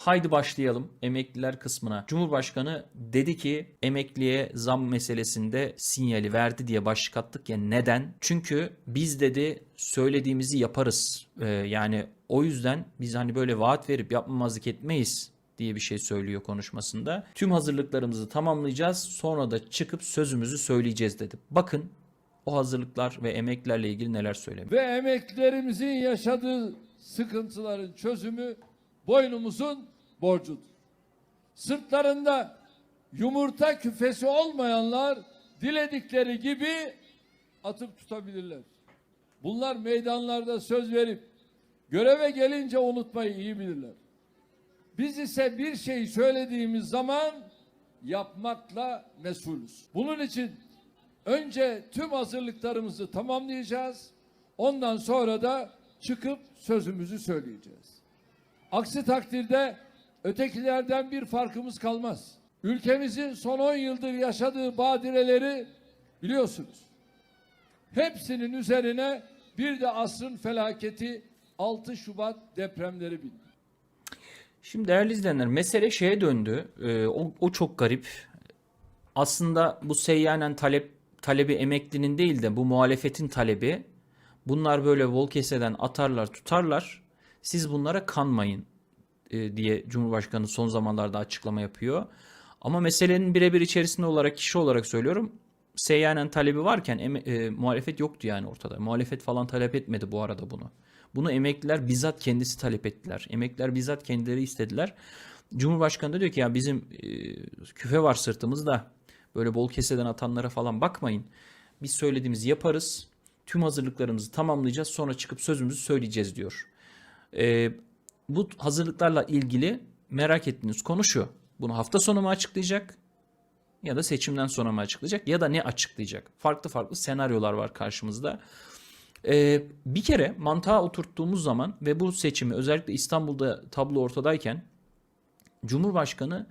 Haydi başlayalım emekliler kısmına. Cumhurbaşkanı dedi ki emekliye zam meselesinde sinyali verdi diye başlık attık ya neden? Çünkü biz dedi söylediğimizi yaparız. Ee, yani o yüzden biz hani böyle vaat verip yapmamazlık etmeyiz diye bir şey söylüyor konuşmasında. Tüm hazırlıklarımızı tamamlayacağız sonra da çıkıp sözümüzü söyleyeceğiz dedi. Bakın o hazırlıklar ve emeklilerle ilgili neler söylemiş. ve emeklilerimizin yaşadığı sıkıntıların çözümü boynumuzun borcudur. Sırtlarında yumurta küfesi olmayanlar diledikleri gibi atıp tutabilirler. Bunlar meydanlarda söz verip göreve gelince unutmayı iyi bilirler. Biz ise bir şey söylediğimiz zaman yapmakla mesulüz. Bunun için önce tüm hazırlıklarımızı tamamlayacağız. Ondan sonra da çıkıp sözümüzü söyleyeceğiz. Aksi takdirde ötekilerden bir farkımız kalmaz. Ülkemizin son 10 yıldır yaşadığı badireleri biliyorsunuz. Hepsinin üzerine bir de asrın felaketi 6 Şubat depremleri bindi. Şimdi değerli izleyenler mesele şeye döndü. Ee, o, o çok garip. Aslında bu seyyanen talep talebi emeklinin değil de bu muhalefetin talebi. Bunlar böyle vol keseden atarlar tutarlar. Siz bunlara kanmayın e, diye Cumhurbaşkanı son zamanlarda açıklama yapıyor. Ama meselenin birebir içerisinde olarak kişi olarak söylüyorum. Seyyanen talebi varken eme- e, muhalefet yoktu yani ortada. Muhalefet falan talep etmedi bu arada bunu. Bunu emekliler bizzat kendisi talep ettiler. Emekliler bizzat kendileri istediler. Cumhurbaşkanı da diyor ki ya bizim e, küfe var sırtımızda. Böyle bol keseden atanlara falan bakmayın. Biz söylediğimizi yaparız. Tüm hazırlıklarımızı tamamlayacağız. Sonra çıkıp sözümüzü söyleyeceğiz diyor. E, bu hazırlıklarla ilgili merak ettiğiniz konu şu. Bunu hafta sonu mu açıklayacak? Ya da seçimden sonra mı açıklayacak? Ya da ne açıklayacak? Farklı farklı senaryolar var karşımızda. Ee, bir kere mantığa oturttuğumuz zaman ve bu seçimi özellikle İstanbul'da tablo ortadayken Cumhurbaşkanı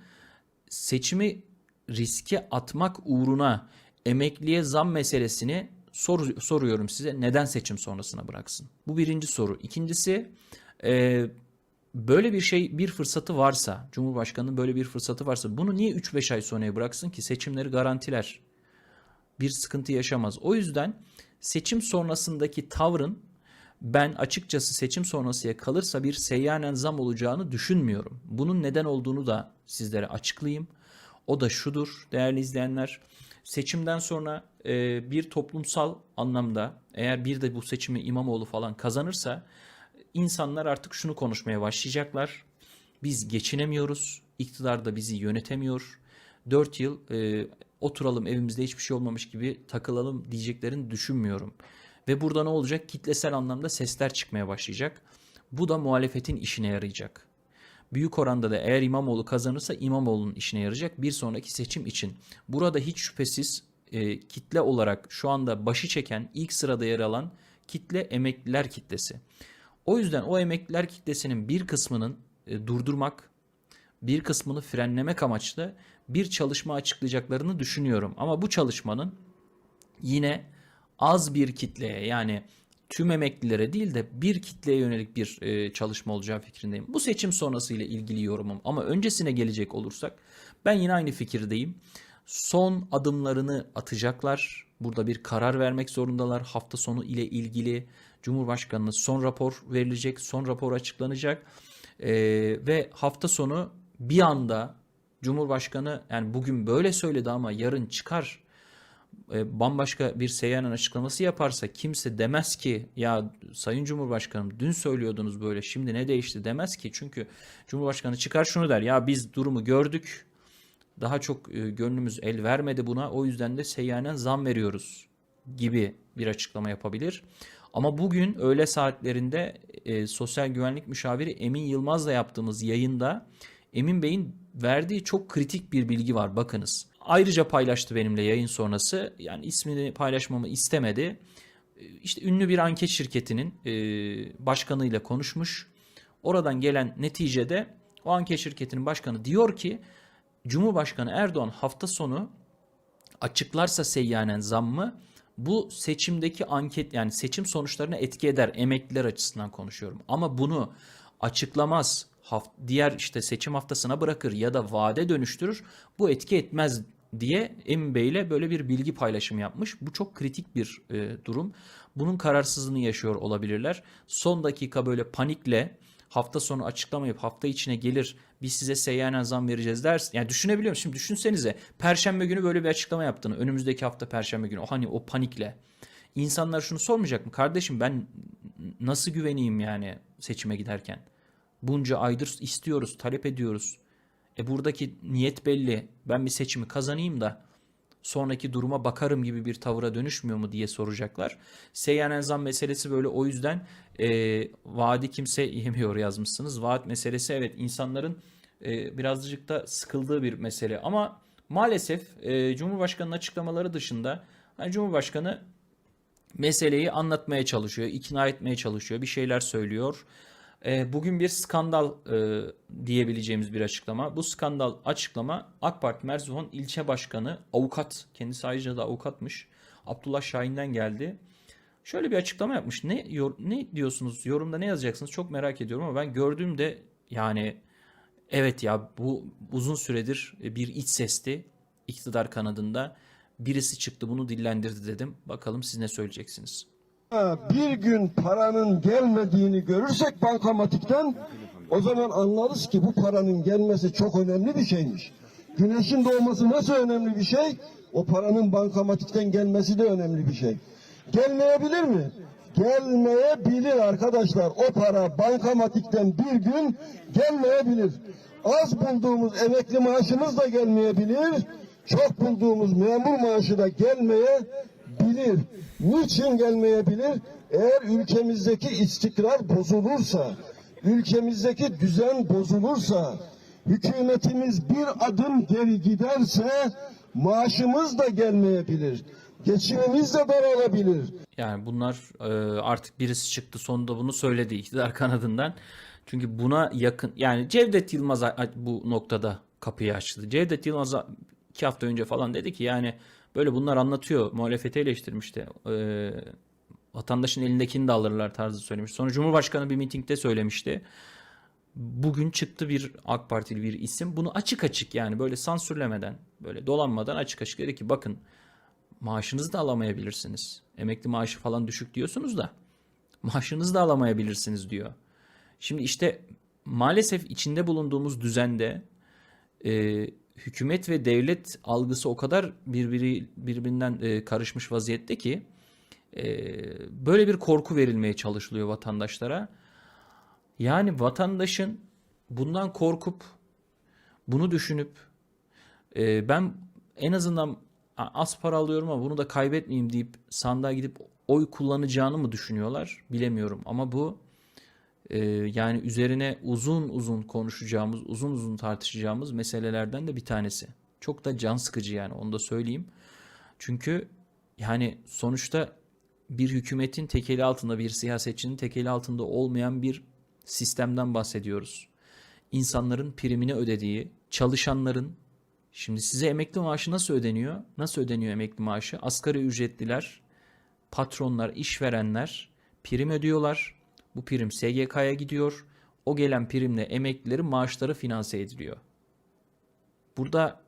seçimi riske atmak uğruna emekliye zam meselesini sor, soruyorum size neden seçim sonrasına bıraksın? Bu birinci soru. İkincisi e, böyle bir şey bir fırsatı varsa Cumhurbaşkanı'nın böyle bir fırsatı varsa bunu niye 3-5 ay sonraya bıraksın ki seçimleri garantiler? bir sıkıntı yaşamaz. O yüzden seçim sonrasındaki tavrın ben açıkçası seçim sonrasıya kalırsa bir seyyanen zam olacağını düşünmüyorum. Bunun neden olduğunu da sizlere açıklayayım. O da şudur değerli izleyenler. Seçimden sonra e, bir toplumsal anlamda eğer bir de bu seçimi İmamoğlu falan kazanırsa insanlar artık şunu konuşmaya başlayacaklar. Biz geçinemiyoruz. İktidar da bizi yönetemiyor. 4 yıl e, oturalım evimizde hiçbir şey olmamış gibi takılalım diyeceklerini düşünmüyorum. Ve burada ne olacak? Kitlesel anlamda sesler çıkmaya başlayacak. Bu da muhalefetin işine yarayacak. Büyük oranda da eğer İmamoğlu kazanırsa İmamoğlu'nun işine yarayacak bir sonraki seçim için. Burada hiç şüphesiz e, kitle olarak şu anda başı çeken ilk sırada yer alan kitle emekliler kitlesi. O yüzden o emekliler kitlesinin bir kısmının e, durdurmak, bir kısmını frenlemek amaçlı bir çalışma açıklayacaklarını düşünüyorum. Ama bu çalışmanın yine az bir kitleye yani tüm emeklilere değil de bir kitleye yönelik bir e, çalışma olacağı fikrindeyim. Bu seçim sonrası ile ilgili yorumum ama öncesine gelecek olursak ben yine aynı fikirdeyim. Son adımlarını atacaklar. Burada bir karar vermek zorundalar. Hafta sonu ile ilgili Cumhurbaşkanı'na son rapor verilecek, son rapor açıklanacak. Ee, ve hafta sonu bir anda Cumhurbaşkanı yani bugün böyle söyledi ama yarın çıkar e, bambaşka bir seyyanen açıklaması yaparsa kimse demez ki ya Sayın Cumhurbaşkanım dün söylüyordunuz böyle şimdi ne değişti demez ki. Çünkü Cumhurbaşkanı çıkar şunu der ya biz durumu gördük daha çok e, gönlümüz el vermedi buna o yüzden de seyyanen zam veriyoruz gibi bir açıklama yapabilir. Ama bugün öğle saatlerinde e, Sosyal Güvenlik Müşaviri Emin Yılmaz'la yaptığımız yayında Emin Bey'in verdiği çok kritik bir bilgi var bakınız. Ayrıca paylaştı benimle yayın sonrası. Yani ismini paylaşmamı istemedi. E, İşte ünlü bir anket şirketinin e, başkanıyla konuşmuş. Oradan gelen neticede o anket şirketinin başkanı diyor ki Cumhurbaşkanı Erdoğan hafta sonu açıklarsa seyyanen zammı bu seçimdeki anket yani seçim sonuçlarına etki eder emekliler açısından konuşuyorum. Ama bunu açıklamaz haft diğer işte seçim haftasına bırakır ya da vade dönüştürür. Bu etki etmez diye Emin Bey ile böyle bir bilgi paylaşımı yapmış. Bu çok kritik bir e, durum. Bunun kararsızlığını yaşıyor olabilirler. Son dakika böyle panikle hafta sonu açıklamayıp hafta içine gelir biz size seyyanen zam vereceğiz ders. Yani düşünebiliyor musun? Şimdi düşünsenize perşembe günü böyle bir açıklama yaptığını önümüzdeki hafta perşembe günü o hani o panikle. İnsanlar şunu sormayacak mı? Kardeşim ben nasıl güveneyim yani seçime giderken? Bunca aydır istiyoruz, talep ediyoruz. E buradaki niyet belli. Ben bir seçimi kazanayım da sonraki duruma bakarım gibi bir tavıra dönüşmüyor mu diye soracaklar. Seyyanen zam meselesi böyle o yüzden e, vaadi kimse yemiyor yazmışsınız. Vaat meselesi evet insanların e, birazcık da sıkıldığı bir mesele ama maalesef e, Cumhurbaşkanı'nın açıklamaları dışında hani Cumhurbaşkanı meseleyi anlatmaya çalışıyor, ikna etmeye çalışıyor, bir şeyler söylüyor. E, Bugün bir skandal e, diyebileceğimiz bir açıklama. Bu skandal açıklama AK Parti Merzifon ilçe başkanı avukat, kendisi ayrıca da avukatmış. Abdullah Şahin'den geldi. Şöyle bir açıklama yapmış. Ne yor- ne diyorsunuz? Yorumda ne yazacaksınız? Çok merak ediyorum ama ben gördüğümde yani evet ya bu uzun süredir bir iç sesti iktidar kanadında. Birisi çıktı bunu dillendirdi dedim. Bakalım siz ne söyleyeceksiniz? Bir gün paranın gelmediğini görürsek bankamatikten o zaman anlarız ki bu paranın gelmesi çok önemli bir şeymiş. Güneşin doğması nasıl önemli bir şey? O paranın bankamatikten gelmesi de önemli bir şey. Gelmeyebilir mi? Gelmeyebilir arkadaşlar. O para bankamatikten bir gün gelmeyebilir. Az bulduğumuz emekli maaşımız da gelmeyebilir. Çok bulduğumuz memur maaşı da gelmeyebilir. Niçin gelmeyebilir? Eğer ülkemizdeki istikrar bozulursa, ülkemizdeki düzen bozulursa, hükümetimiz bir adım geri giderse maaşımız da gelmeyebilir. Geçimimiz de daralabilir. Yani bunlar e, artık birisi çıktı sonunda bunu söyledi iktidar kanadından. Çünkü buna yakın yani Cevdet Yılmaz bu noktada kapıyı açtı. Cevdet Yılmaz iki hafta önce falan dedi ki yani böyle bunlar anlatıyor muhalefeti eleştirmişti. E, vatandaşın elindekini de alırlar tarzı söylemiş. Sonra Cumhurbaşkanı bir mitingde söylemişti. Bugün çıktı bir AK Partili bir isim bunu açık açık yani böyle sansürlemeden böyle dolanmadan açık açık dedi ki bakın maaşınızı da alamayabilirsiniz. Emekli maaşı falan düşük diyorsunuz da maaşınızı da alamayabilirsiniz diyor. Şimdi işte maalesef içinde bulunduğumuz düzende e, hükümet ve devlet algısı o kadar birbiri birbirinden e, karışmış vaziyette ki e, böyle bir korku verilmeye çalışılıyor vatandaşlara. Yani vatandaşın bundan korkup bunu düşünüp e, ben en azından az para alıyorum ama bunu da kaybetmeyeyim deyip sandığa gidip oy kullanacağını mı düşünüyorlar bilemiyorum ama bu e, yani üzerine uzun uzun konuşacağımız, uzun uzun tartışacağımız meselelerden de bir tanesi. Çok da can sıkıcı yani onu da söyleyeyim. Çünkü yani sonuçta bir hükümetin tekeli altında, bir siyasetçinin tekeli altında olmayan bir sistemden bahsediyoruz. İnsanların primini ödediği, çalışanların Şimdi size emekli maaşı nasıl ödeniyor? Nasıl ödeniyor emekli maaşı? Asgari ücretliler, patronlar, işverenler prim ödüyorlar. Bu prim SGK'ya gidiyor. O gelen primle emeklilerin maaşları finanse ediliyor. Burada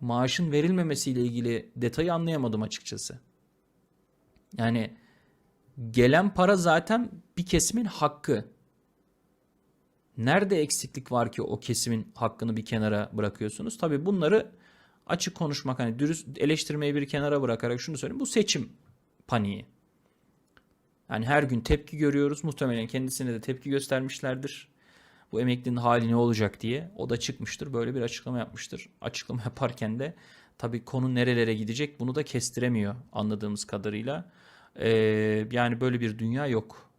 maaşın verilmemesiyle ilgili detayı anlayamadım açıkçası. Yani gelen para zaten bir kesimin hakkı. Nerede eksiklik var ki o kesimin hakkını bir kenara bırakıyorsunuz? Tabii bunları açık konuşmak hani dürüst eleştirmeyi bir kenara bırakarak şunu söyleyeyim. Bu seçim paniği. Yani her gün tepki görüyoruz. Muhtemelen kendisine de tepki göstermişlerdir. Bu emeklinin hali ne olacak diye. O da çıkmıştır. Böyle bir açıklama yapmıştır. Açıklama yaparken de tabii konu nerelere gidecek bunu da kestiremiyor anladığımız kadarıyla. Ee, yani böyle bir dünya yok.